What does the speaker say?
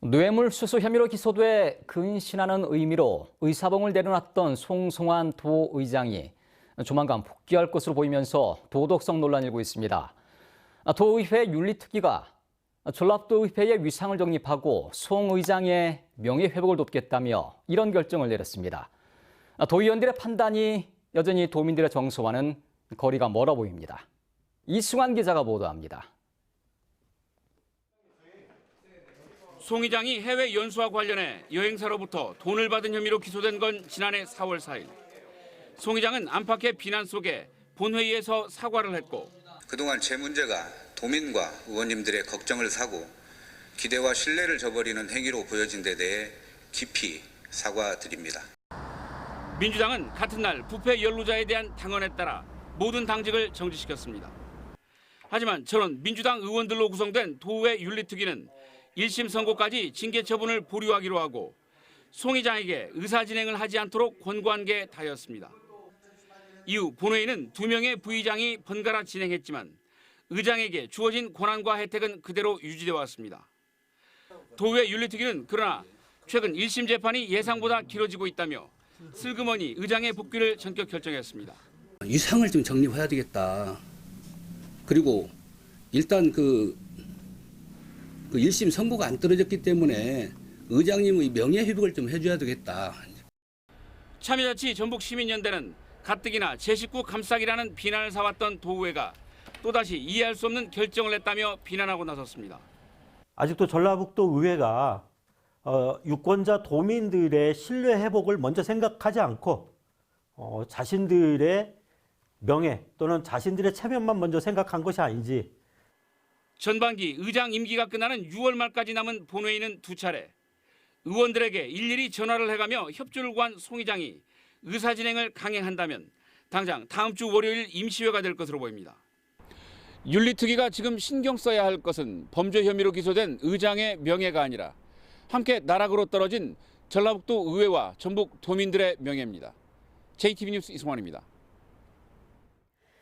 뇌물 수수 혐의로 기소돼 근신하는 의미로 의사봉을 내려놨던 송송환 도 의장이 조만간 복귀할 것으로 보이면서 도덕성 논란이 일고 있습니다. 도의회 윤리특위가 전라도의회의 위상을 정립하고 송 의장의 명예회복을 돕겠다며 이런 결정을 내렸습니다. 도의원들의 판단이 여전히 도민들의 정서와는 거리가 멀어 보입니다. 이승환 기자가 보도합니다. 송 의장이 해외 연수와 관련해 여행사로부터 돈을 받은 혐의로 기소된 건 지난해 4월 4일. 송 의장은 안팎의 비난 속에 본회의에서 사과를 했고 그동안 제 문제가 도민과 의원님들의 걱정을 사고 기대와 신뢰를 저버리는 행위로 보여진 데 대해 깊이 사과드립니다. 민주당은 같은 날 부패 연루자에 대한 당헌에 따라 모든 당직을 정지시켰습니다. 하지만 저런 민주당 의원들로 구성된 도의회 윤리특위는 1심 선고까지 징계 처분을 보류하기로 하고 송 의장에게 의사 진행을 하지 않도록 권고한 게 다였습니다. 이후 본회의는 두 명의 부의장이 번갈아 진행했지만 의장에게 주어진 권한과 혜택은 그대로 유지돼 왔습니다. 도의회 윤리특위는 그러나 최근 1심 재판이 예상보다 길어지고 있다며 슬그머니 의장의 복귀를 전격 결정했습니다. 위상을 좀 정립해야 되겠다. 그리고 일단 그, 그 1심 선고가 안 떨어졌기 때문에 의장님의 명예 회복을 좀 해줘야 되겠다. 참여자치 전북시민연대는 가뜩이나 제 식구 감싸기라는 비난을 사왔던 도의회가 또다시 이해할 수 없는 결정을 했다며 비난하고 나섰습니다. 아직도 전라북도 의회가 어, 유권자 도민들의 신뢰 회복을 먼저 생각하지 않고 어, 자신들의 명예 또는 자신들의 체면만 먼저 생각한 것이 아닌지 전반기 의장 임기가 끝나는 6월 말까지 남은 본회의는 두 차례 의원들에게 일일이 전화를 해가며 협조를 구한 송 의장이 의사 진행을 강행한다면 당장 다음 주 월요일 임시회가 될 것으로 보입니다. 윤리특위가 지금 신경 써야 할 것은 범죄 혐의로 기소된 의장의 명예가 아니라 함께 나락으로 떨어진 전라북도 의회와 전북 도민들의 명예입니다. JTB 뉴스 이승환입니다.